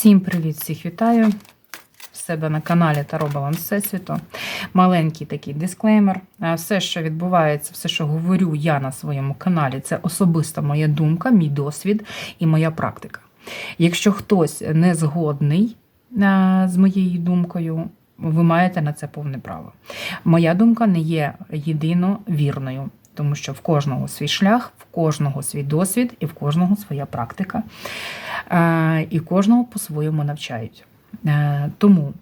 Всім привіт, всіх вітаю в себе на каналі Таро Баланс Всесвіту. Маленький такий дисклеймер. Е, Все, що відбувається, все, що говорю я на своєму каналі, це особиста моя думка, мій досвід і моя практика. Якщо хтось не згодний е, з моєю думкою, ви маєте на це повне право. Моя думка не є єдино вірною, тому що в кожного свій шлях, в кожного свій досвід і в кожного своя практика. Е, І кожного по-своєму навчають. Е, Тому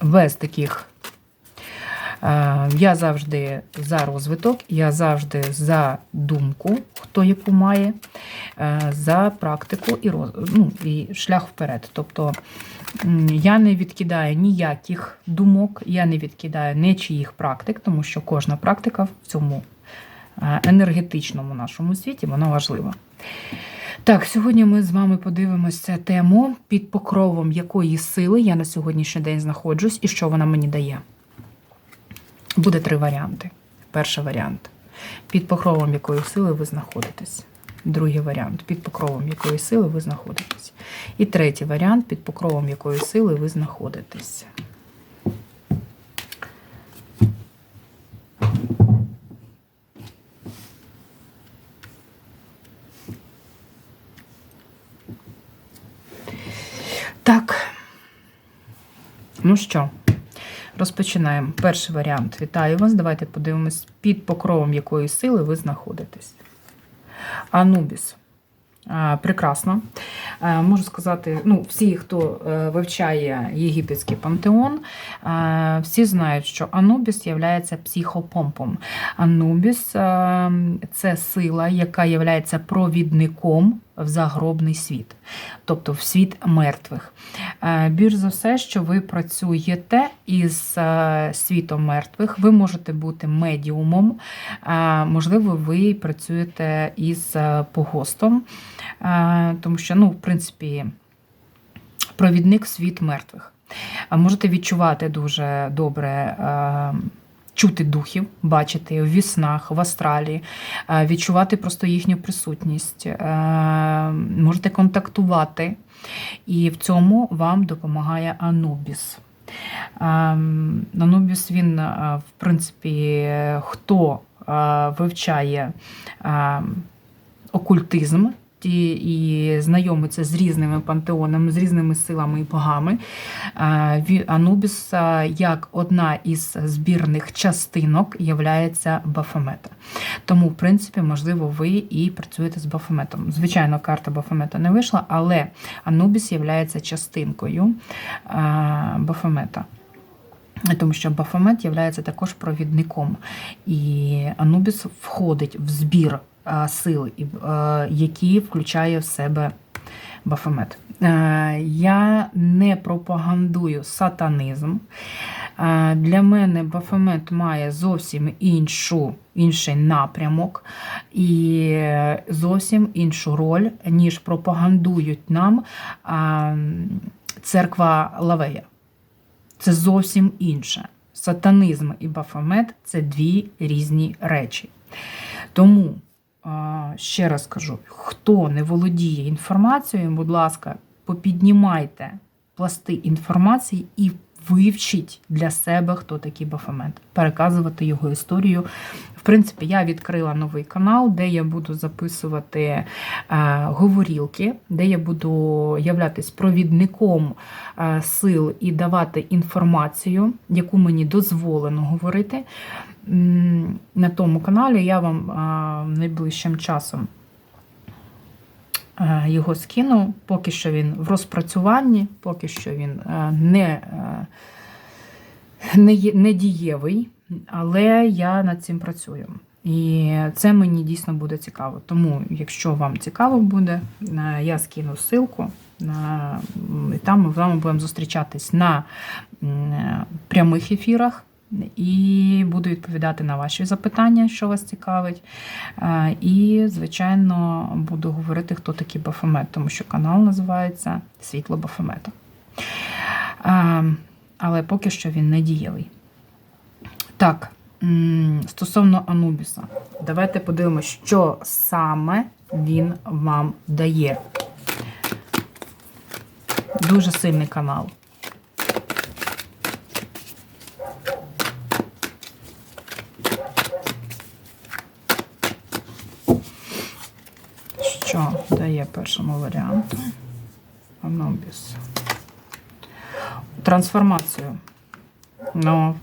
без таких е, я завжди за розвиток, я завжди за думку, хто яку має, за практику і, роз- ну, і шлях вперед. Тобто я не відкидаю ніяких думок, я не відкидаю нічиїх практик, тому що кожна практика в цьому е, енергетичному нашому світі вона важлива. Так, сьогодні ми з вами подивимося тему, під покровом якої сили я на сьогоднішній день знаходжусь і що вона мені дає. Буде три варіанти. Перший варіант. Під покровом якої сили ви знаходитесь. Другий варіант під покровом якої сили ви знаходитесь. І третій варіант під покровом якої сили ви знаходитесь. Так. Ну що, розпочинаємо. Перший варіант. Вітаю вас. Давайте подивимось, під покровом якої сили ви знаходитесь. Анубіс. Прекрасно. Е, Можу сказати, ну, всі, хто е, вивчає єгипетський пантеон, е, всі знають, що Анубіс є психопомпом. Анубіс це сила, яка є провідником в загробний світ, тобто в світ мертвих. Е, Більш за все, що ви працюєте із е, світом мертвих, ви можете бути медіумом, е, можливо, ви працюєте із погостом, тому що, ну, в принципі, провідник світ мертвих. Можете відчувати дуже добре. Чути духів, бачити в віснах, в астралі, е, відчувати просто їхню присутність, е, можете контактувати, і в цьому вам допомагає Анубіс. Ем, Анубіс, він, е, в принципі, хто вивчає е, окультизм, і знайомиться з різними пантеонами, з різними силами і богами. Анубіс як одна із збірних частинок являється Бафомета. Тому, в принципі, можливо, ви і працюєте з Бафометом. Звичайно, карта Бафомета не вийшла, але Анубіс є частинкою Бафомета. Тому що Бафомет є також провідником, і Анубіс входить в збір сил, е, які включає в себе Бафомет. Е, Я не пропагандую сатанізм. Е, Для мене Бафомет має зовсім іншу, інший напрямок і зовсім іншу роль, ніж пропагандують нам церква Лавея. Це зовсім інше. Сатанизм і Бафомет це дві різні речі. Тому, ще раз кажу: хто не володіє інформацією, будь ласка, попіднімайте пласти інформації і вивчіть для себе, хто такий Бафомет, переказувати його історію. В принципі, я відкрила новий канал, де я буду записувати е, говорілки, де я буду являтись провідником е, сил і давати інформацію, яку мені дозволено говорити. На тому каналі я вам е, найближчим часом е, його скину. Поки що він в розпрацюванні, поки що він е, не, е, не, не дієвий, але я над цим працюю. І це мені дійсно буде цікаво. Тому, якщо вам цікаво буде, е, я скину ссылку. І там ми з вами будемо зустрічатись на прямих ефірах і буду відповідати на ваші запитання, що вас цікавить. Е, І, звичайно, буду говорити, хто такий Бафомет, тому що канал називається Світло Бафомета. Е, Але поки що він не дієвий. Так, стосовно Анубіса, давайте подивимося, що саме він вам дає. Дуже сильний канал. Що дає першому варіанту? Анубіс. Трансформацію. Ну,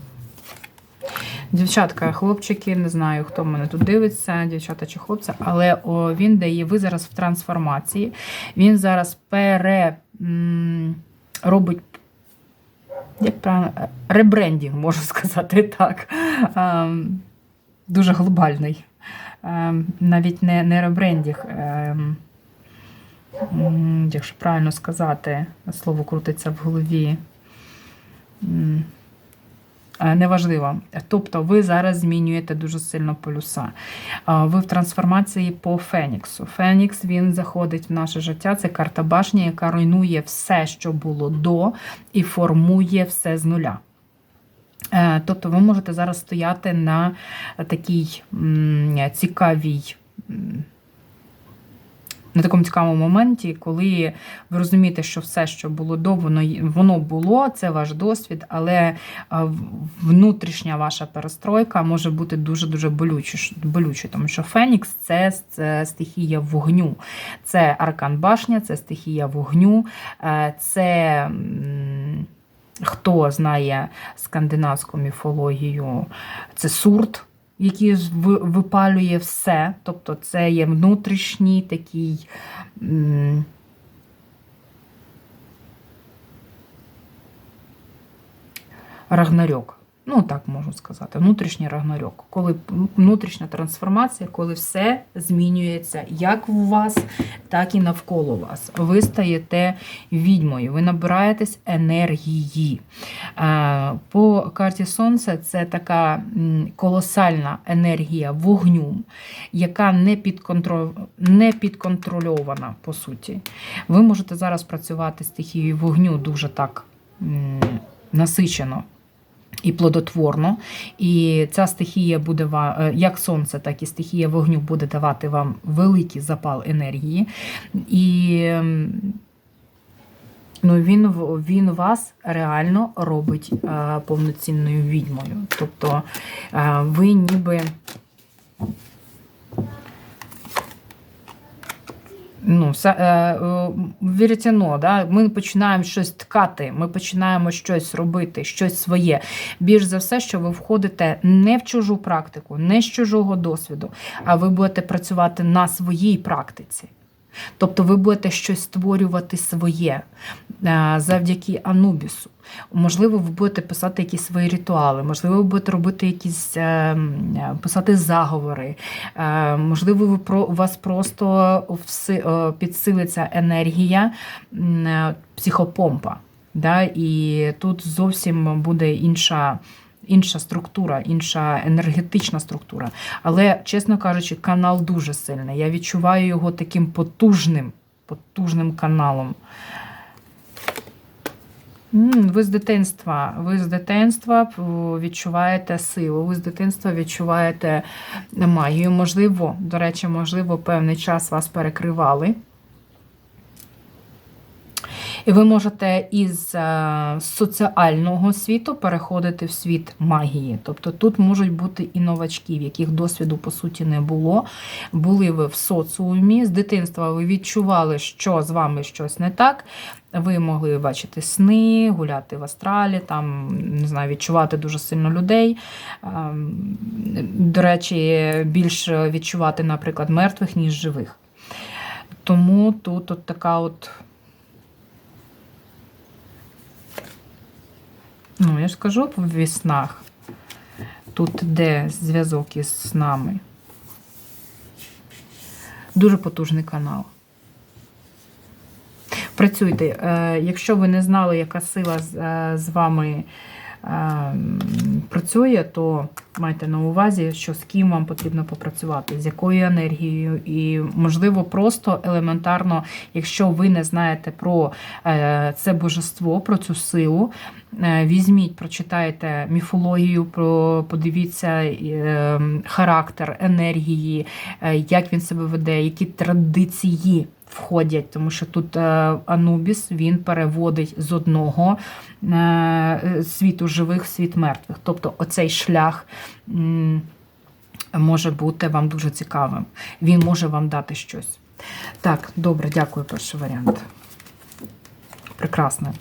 дівчатка, хлопчики, не знаю, хто мене тут дивиться, дівчата чи хлопці, але о, він дає, ви зараз в трансформації. Він зараз пере м, робить. Як правильно, ребрендінг, можу сказати так. Ем, дуже глобальний. Ем, навіть не, не ребрендінг. Ем, якщо правильно сказати, слово крутиться в голові. Е, Неважливо. Тобто ви зараз змінюєте дуже сильно полюса. Ви в трансформації по Феніксу. Фенікс він заходить в наше життя. Це карта башні, яка руйнує все, що було до, і формує все з нуля. Е, Тобто ви можете зараз стояти на такій цікавій. На такому цікавому моменті, коли ви розумієте, що все, що було до, воно, воно було, це ваш досвід, але е, внутрішня ваша перестройка може бути дуже-дуже болючою, тому що Фенікс це, це стихія вогню, це аркан башня, це стихія вогню, е, це. Хто знає скандинавську міфологію, це сурт, який випалює все. Тобто це є внутрішній такий. Рагнарьок. Ну, так можу сказати, внутрішній рагнарьок. Коли внутрішня трансформація, коли все змінюється як в вас, так і навколо вас. Ви стаєте відьмою, ви набираєтесь енергії. По карті Сонця це така колосальна енергія вогню, яка не, підконтроль... не підконтрольована, по суті. Ви можете зараз працювати стихією вогню дуже так насичено. І плодотворно, і ця стихія буде е, як сонце, так і стихія вогню буде давати вам великий запал енергії. І ем, ну, він, він вас реально робить е, повноцінною відьмою. Тобто е, ви ніби. Ну, е, е, да? ми починаємо щось ткати, ми починаємо щось робити, щось своє. Більш за все, що ви входите не в чужу практику, не з чужого досвіду, а ви будете працювати на своїй практиці. Тобто ви будете щось створювати своє е, завдяки Анубісу. Можливо, ви будете писати якісь свої ритуали, можливо, ви будете робити якісь е, е, писати заговори, можливо, ви у вас просто підсилиться енергія психопомпа. Да? І тут зовсім буде інша. Інша структура, інша енергетична структура. Але, чесно кажучи, канал дуже сильний. Я відчуваю його таким потужним, потужним каналом. Ви з дитинства, ви з дитинства відчуваєте силу, ви з дитинства відчуваєте магію. Можливо, до речі, можливо, певний час вас перекривали. І ви можете із е, соціального світу переходити в світ магії. Тобто тут можуть бути і новачки, в яких досвіду по суті не було. Були ви в соціумі, з дитинства ви відчували, що з вами щось не так. Ви могли бачити сни, гуляти в астралі, там не знаю, відчувати дуже сильно людей. Ем, До речі, більш відчувати, наприклад, мертвих, ніж живих. Тому тут от така от. Ну, я ж кажу в снах. Тут де зв'язок із нами. Дуже потужний канал. Працюйте. Е, Якщо ви не знали, яка сила з, е, вами працює, то майте на увазі, що з ким вам потрібно попрацювати, з якою енергією. І, можливо, просто елементарно, якщо ви не знаєте про е, це божество, про цю силу, е, візьміть, прочитайте міфологію, про, подивіться е, характер енергії, як він себе веде, які традиції входять, тому що тут е, Анубіс він переводить з одного е, світу живих в світ мертвих. Тобто оцей шлях може бути вам дуже цікавим. Він може вам дати щось. Так, добре, дякую, перший варіант. Прекрасно.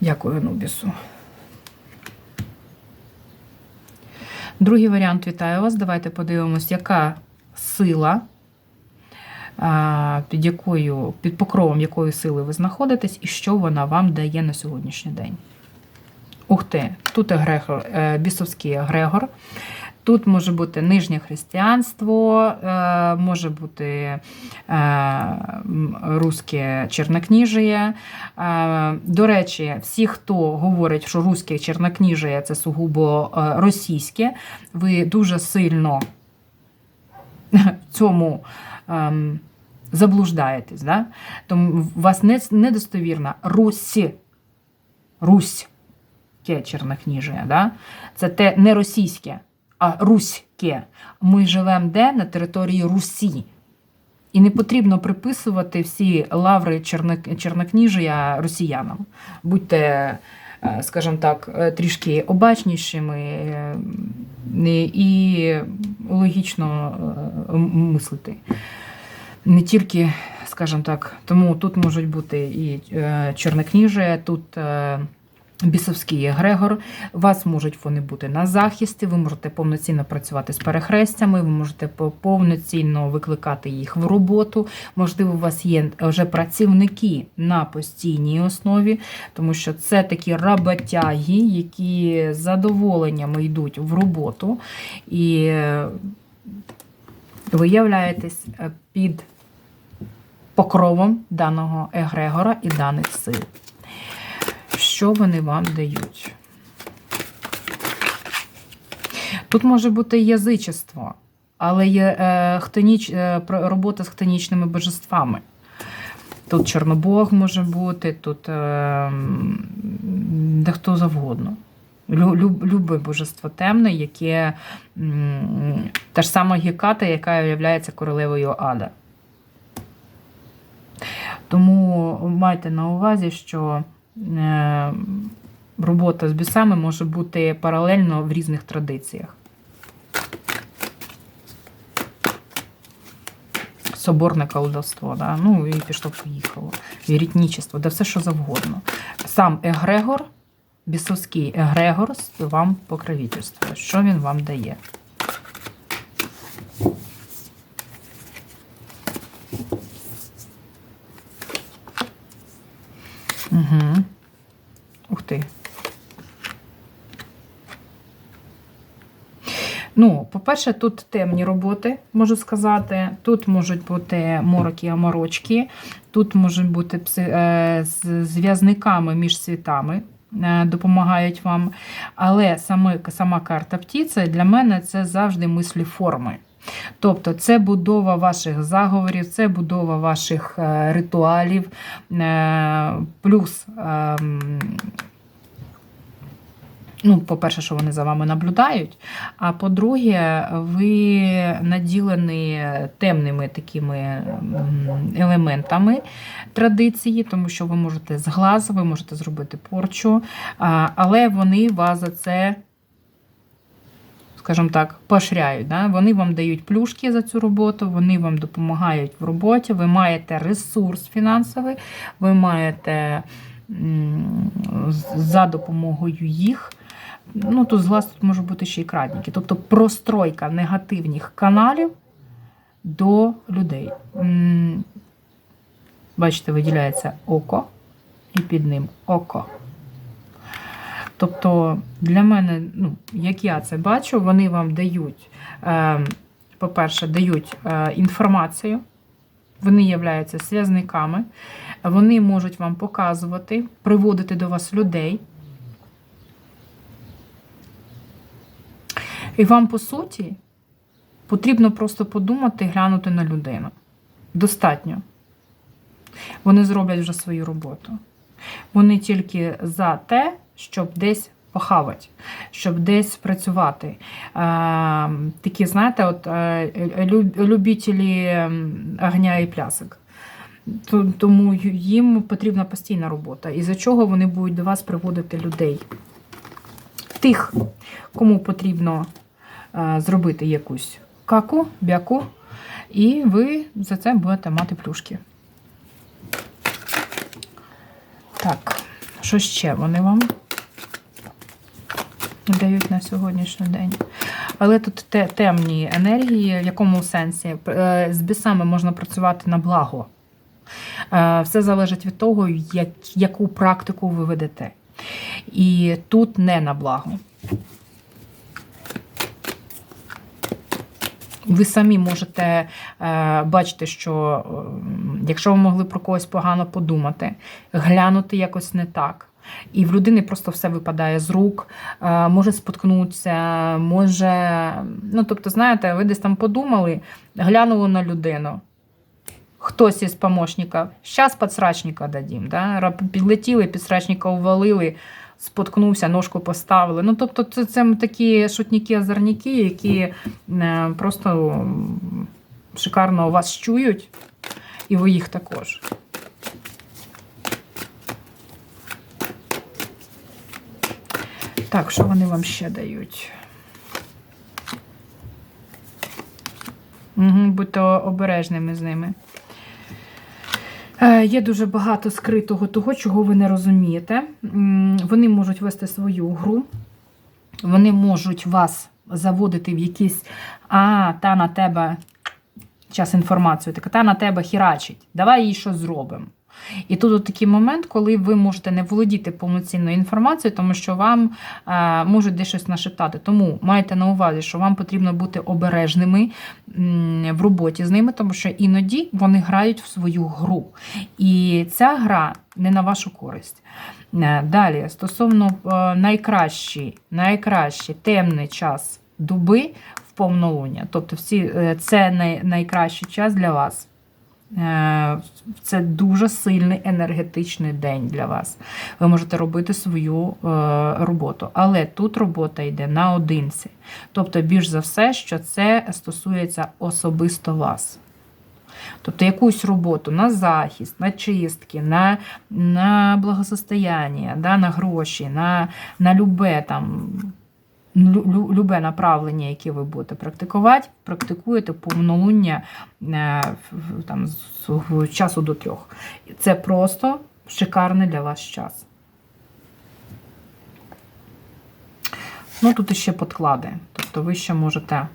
Дякую, Анубісу. Другий варіант вітаю вас. Давайте подивимось, яка сила, під якою, під покровом якої сили ви знаходитесь, і що вона вам дає на сьогоднішній день. Ух ти, тут егрегор, е, бісовський егрегор. Тут може бути нижнє християнство, е, може бути е, руське чернокніжіє. Е, До речі, всі, хто говорить, що руське чернокніжіє це сугубо е, російське, ви дуже сильно цьому заблуждаєтесь. Да? Тому у вас не, недостовірна Русь. Русь. Ке чернокніжія, да? Це те не російське, а руське. Ми живемо де? На території Русі. І не потрібно приписувати всі лаври чернок- чернокніжія росіянам. Будьте, скажімо так, е, трішки обачнішими е, і логічно е, мислити. Не тільки, скажімо так, тому тут можуть бути і чорнокніжі, тут е, бісовський егрегор. Вас можуть вони бути на захисті, ви можете повноцінно працювати з перехрестями, ви можете повноцінно викликати їх в роботу. Можливо, у вас є вже працівники на постійній основі, тому що це такі роботяги, які з задоволенням йдуть в роботу. І е, ви являєтесь е, під покровом даного егрегора і даних сил. Що вони вам дають? Тут може бути язичество, але є е, хтоніч, е, робота з хтонічними божествами. Тут Чорнобог може бути, тут е, де хто завгодно. Лю, люб, любе божество темне, яке м, та ж сама Геката, яка є королевою Ада. Тому майте на увазі, що робота з бісами може бути паралельно в різних традиціях. Соборне колдовство, да? ну і пішло-поїхало. Вірітнічество, да все що завгодно. Сам егрегор, бісовський егрегор вам покровительствує. Що він вам дає? Угу. Ух ти. Ну, по-перше, тут темні роботи, можу сказати. Тут можуть бути мороки, аморочки, тут можуть бути е, з зв'язниками між світами, е, допомагають вам. Але саме, сама карта птіця для мене це завжди мислі форми. Тобто це будова ваших заговорів, це будова ваших е, ритуалів, е, плюс. ем, Ну, по-перше, що вони за вами наблюдають. А по-друге, ви наділені темними такими елементами традиції, тому що ви можете з глазу, ви можете зробити порчу, але вони вас за це, скажімо так, поощряють. Да? Вони вам дають плюшки за цю роботу, вони вам допомагають в роботі, ви маєте ресурс фінансовий, ви маєте за допомогою їх. Ну, тут з глаз тут може бути ще й крадники. Тобто простройка негативних каналів до людей. Бачите, виділяється око і під ним око. Тобто, для мене, ну, як я це бачу, вони вам дають, е, по-перше, дають е, інформацію, вони являються зв'язниками, вони можуть вам показувати, приводити до вас людей. І вам, по суті, потрібно просто подумати, глянути на людину. Достатньо. Вони зроблять вже свою роботу. Вони тільки за те, щоб десь похавати, щоб десь працювати. Е, такі, знаєте, от е, любителі огня і плясок. Тому їм потрібна постійна робота. І за чого вони будуть до вас приводити людей? Тих, кому потрібно е, зробити якусь каку, бяку, і ви за це будете мати плюшки. Так, що ще вони вам дають на сьогоднішній день? Але тут те, темні енергії, в якому сенсі? Е, З бісами можна працювати на благо. Е, Все залежить від того, як, яку практику ви ведете. І тут не на благо. Ви самі можете е, бачити, що е, якщо ви могли про когось погано подумати, глянути якось не так. І в людини просто все випадає з рук, е, може споткнутися, може. Ну, тобто, знаєте, ви десь там подумали, глянули на людину. Хтось із помощників, зараз підсрачника дадім. Да? Підлетіли, підсрачника увалили, споткнувся, ножку поставили. Ну, тобто, це, це такі шутніки-озорніки, які е, просто шикарно вас чують, і ви їх також. Так, що вони вам ще дають? Угу, будьте обережними з ними. Е, Є дуже багато скритого того, чого ви не розумієте. Вони можуть вести свою гру, вони можуть вас заводити в якісь а, та на тебе час інформацію, така та на тебе хірачить, давай їй щось зробимо. І тут такий момент, коли ви можете не володіти повноцінною інформацією, тому що вам е, можуть десь щось нашептати. Тому майте на увазі, що вам потрібно бути обережними в роботі з ними, тому що іноді вони грають в свою гру. І ця гра не на вашу користь. Е, Далі, стосовно е, найкращий, найкращий темний час доби в повнолуння, тобто всі, це най, найкращий час для вас. Е, Це дуже сильний енергетичний день для вас. Ви можете робити свою е, роботу. Але тут робота йде наодинці. Тобто, більш за все, що це стосується особисто вас. Тобто якусь роботу на захист, на чистки, на на благосостояння, да, на гроші, на на любе там. Лю- лю- Любе направлення, яке ви будете практикувати, практикуєте повнолуння е, там, з часу до трьох. Це просто шикарний для вас час. Ну, тут іще подклади. Тобто ви ще можете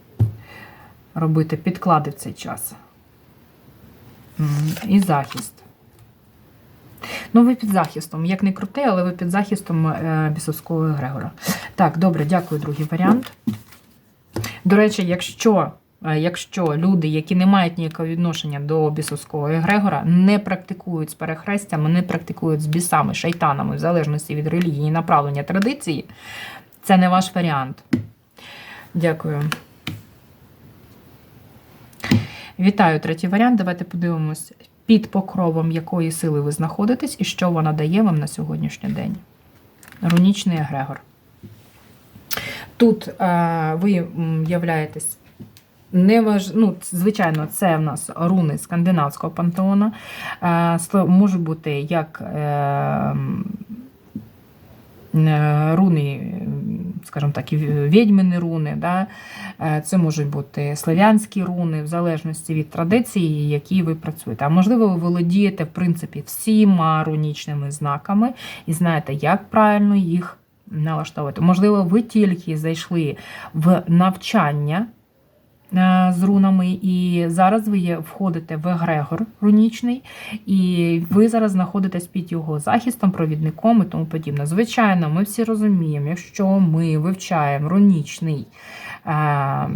робити підклади в цей час. І захист. Ну, ви під захистом. Як не крутий, але ви під захистом е, бісовського Грегора. Так, добре, дякую, другий варіант. До речі, якщо, е, якщо люди, які не мають ніякого відношення до бісовського Грегора, не практикують з перехрестями, не практикують з бісами, шайтанами, в залежності від релігії направлення традиції, це не ваш варіант. Дякую. Вітаю, третій варіант. Давайте подивимось, під покровом якої сили ви знаходитесь і що вона дає вам на сьогоднішній день. Рунічний егрегор. Тут е, ви являєтесь неваж... ну, звичайно, це в нас руни скандинавського пантеона. Е, може бути як е, руни, скажімо так, і відьмини руни. Да? Е, Це можуть бути славянські руни, в залежності від традиції, які ви працюєте. А можливо, ви володієте, в принципі, всіма рунічними знаками і знаєте, як правильно їх налаштовувати. Можливо, ви тільки зайшли в навчання е, з рунами, і зараз ви входите в егрегор рунічний, і ви зараз знаходитесь під його захистом, провідником і тому подібне. Звичайно, ми всі розуміємо, якщо ми вивчаємо рунічний. е,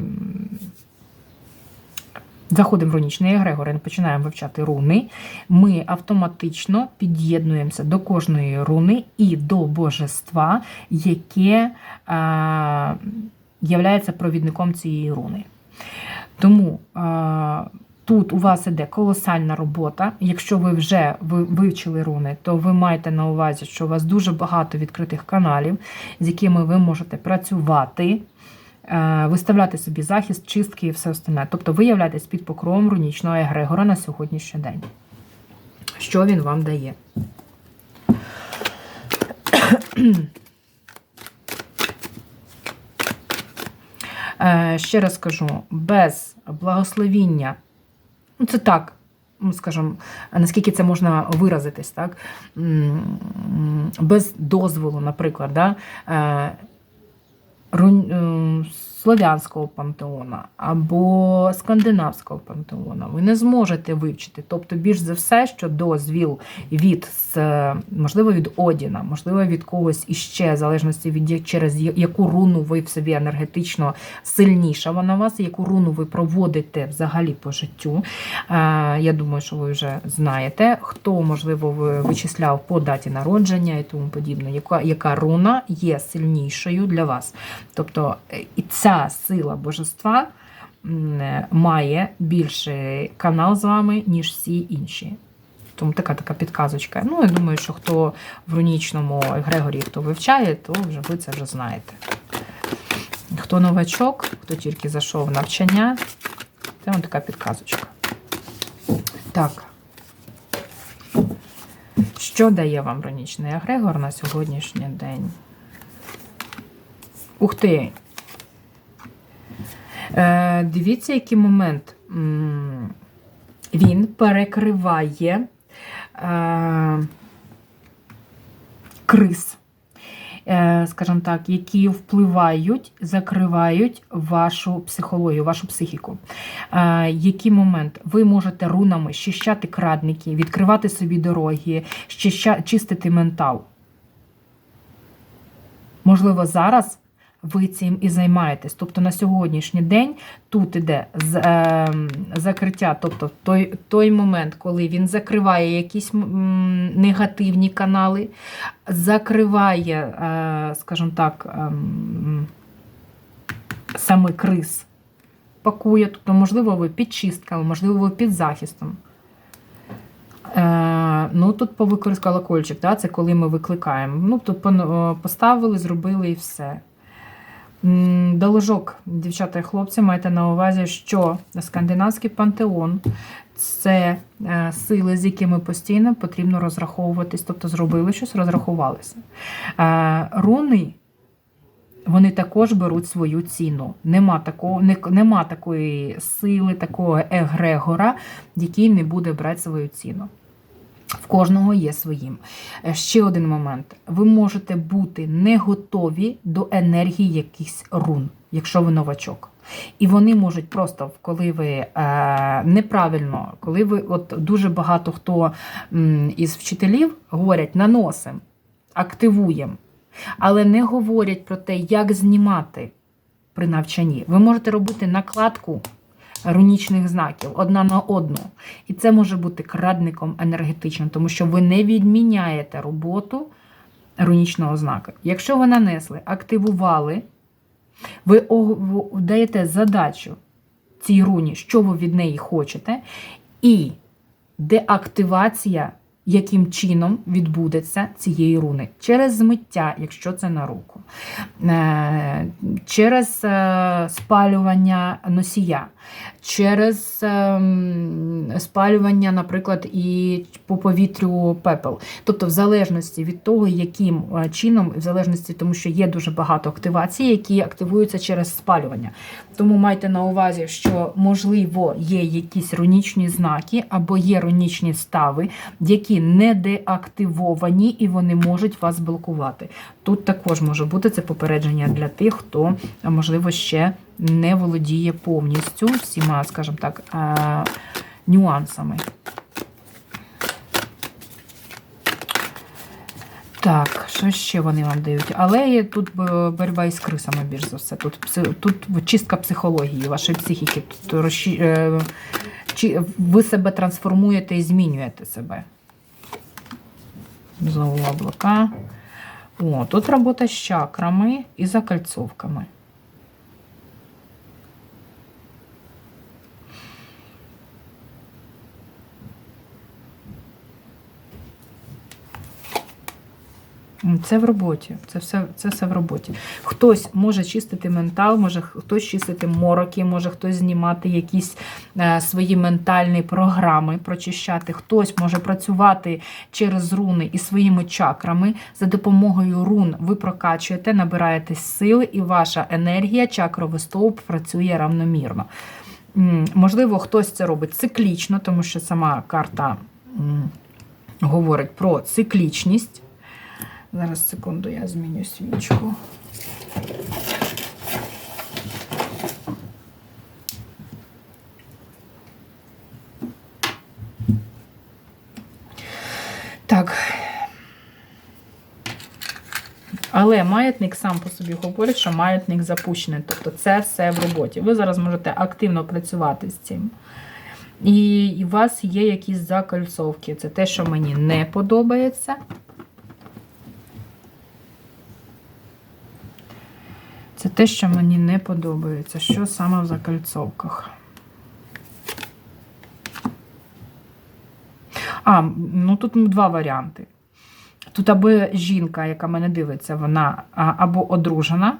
Заходимо в рунічний егрегор і починаємо вивчати руни. Ми автоматично під'єднуємося до кожної руни і до божества, яке е, являється провідником цієї руни. Тому е, тут у вас іде колосальна робота. Якщо ви вже вивчили руни, то ви маєте на увазі, що у вас дуже багато відкритих каналів, з якими ви можете працювати. е, Виставляти собі захист, чистки і все остальне. Тобто ви являєтесь під покровом рунічного егрегора на сьогоднішній день. Що він вам дає? Е, Ще раз кажу, без благословіння, ну це так, ну, скажімо, наскільки це можна виразитись, так? Без дозволу, наприклад, да? Слов'янського пантеона або скандинавського пантеона ви не зможете вивчити. Тобто, більш за все, що дозвіл від можливо від Одіна, можливо, від когось іще, в залежності від через яку руну ви в собі енергетично сильніша вона вас, яку руну ви проводите взагалі по життю. Е, Я думаю, що ви вже знаєте, хто, можливо, вичисляв по даті народження і тому подібне, яка, яка руна є сильнішою для вас. Тобто і ця сила божества має більший канал з вами, ніж всі інші. Тому така така підказочка. Ну, я думаю, що хто в рунічному егрегорі, хто вивчає, то вже ви це вже знаєте. Хто новачок, хто тільки зайшов в навчання, це вам така підказочка. Так. Що дає вам рунічний егрегор на сьогоднішній день? Ух ти! Е, дивіться, який момент. Він перекриває е, криз, е, скажімо так, які впливають, закривають вашу психологію, вашу психіку. Який момент? Ви можете рунами щищати крадники, відкривати собі дороги, чистити ментал. Можливо, зараз ви цим і займаєтесь. Тобто на сьогоднішній день тут іде з, е, закриття, тобто той, той момент, коли він закриває якісь негативні канали, закриває, е, скажімо так, ем, саме криз пакує. Тобто, можливо, ви під чистками, можливо, ви під захистом. Е, ну, тут по використ колокольчик, да, це коли ми викликаємо. Ну, тут е, поставили, зробили і все. До ложок, дівчата і хлопці, майте на увазі, що скандинавський пантеон це е, сили, з якими постійно потрібно розраховуватись, тобто зробили щось, розрахувалися. Е, Руни. Вони також беруть свою ціну. Нема такого, не, нема такої сили, такого егрегора, який не буде брати свою ціну. В кожного є своїм. Е, Ще один момент. Ви можете бути не готові до енергії якихось рун, якщо ви новачок. І вони можуть просто, коли ви е, неправильно, коли ви от дуже багато хто із вчителів говорять, наносимо, активуємо, але не говорять про те, як знімати при навчанні. Ви можете робити накладку рунічних знаків одна на одну. І це може бути крадником енергетичним, тому що ви не відміняєте роботу рунічного знака. Якщо ви нанесли, активували, ви даєте задачу цій руні, що ви від неї хочете, і деактивація, яким чином відбудеться цієї руни. Через змиття, якщо це на руку, Е, через е, спалювання носія, через ем, спалювання, наприклад, і по повітрю пепел. Тобто, в залежності від того, яким е, чином, в залежності, тому що є дуже багато активацій, які активуються через спалювання. Тому майте на увазі, що можливо є якісь рунічні знаки або є рунічні стави, які не деактивовані і вони можуть вас блокувати. Тут також може бути це попередження для тих, хто можливо ще не володіє повністю всіма, скажімо так, нюансами. Так, що ще вони вам дають? Але є тут е, боротьба із крисами, більш за все. Тут, тут чистка психології, вашої психіки. Тут розші... е, чи ви себе трансформуєте і змінюєте себе. Знову облака. О, тут робота з чакрами і закольцовками. Це в роботі. Це все, це все в роботі. Хтось може чистити ментал, може хтось чистити мороки, може хтось знімати якісь е, свої ментальні програми, прочищати. Хтось може працювати через руни і своїми чакрами. За допомогою рун ви прокачуєте, набираєтесь сили, і ваша енергія, чакровий стовп працює равномірно. Можливо, хтось це робить циклічно, тому що сама карта говорить про циклічність. Зараз секунду, я зміню свічку. Так. Але маятник сам по собі говорить, що маятник запущений. Тобто це все в роботі. Ви зараз можете активно працювати з цим. І у вас є якісь закольцовки. Це те, що мені не подобається. Це те, що мені не подобається. Що саме в закольцовках? А, ну тут два варіанти. Тут або жінка, яка мене дивиться, вона або одружена,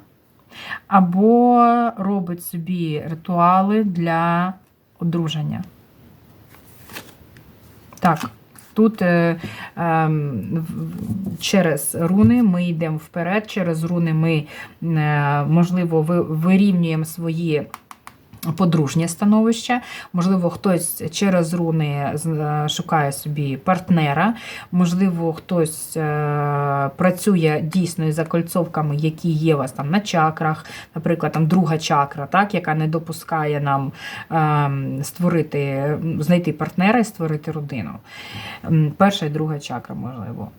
або робить собі ритуали для одруження. Так, тут е, е, через руни ми йдемо вперед, через руни ми, е, можливо, ви, вирівнюємо свої. Подружнє становище, можливо, хтось через руни шукає собі партнера, можливо, хтось е, працює дійсно із закольцовками, які є у вас там на чакрах, наприклад, там друга чакра, так, яка не допускає нам е, створити, знайти партнера і створити родину. Перша і друга чакра, можливо.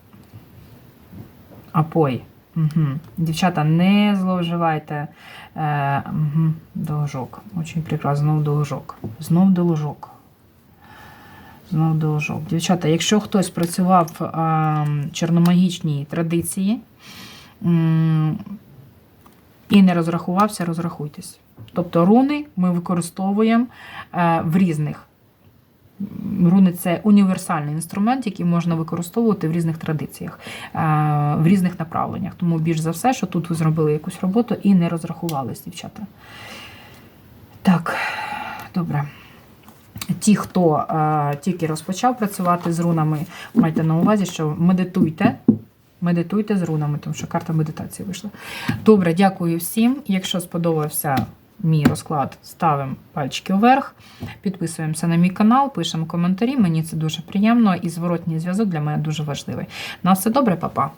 Апой. Угу. Дівчата, не зловживайте. Е, угу. Должок. Очень прекрасно. Знов должок. Знов должок. Знов должок. Дівчата, якщо хтось працював в е, чорномагічній традиції м, і не розрахувався, розрахуйтесь. Тобто руни ми використовуємо е, в різних. Руни це універсальний інструмент, який можна використовувати в різних традиціях, е, в різних направленнях. Тому більш за все, що тут ви зробили якусь роботу і не розрахувались, дівчата. Так, добре. Ті, хто е, тільки розпочав працювати з рунами, майте на увазі, що медитуйте. Медитуйте з рунами, тому що карта медитації вийшла. Добре, дякую всім. Якщо сподобався мій розклад, ставимо пальчики вверх, підписуємося на мій канал, пишемо коментарі. Мені це дуже приємно і зворотній зв'язок для мене дуже важливий. На все добре, папа.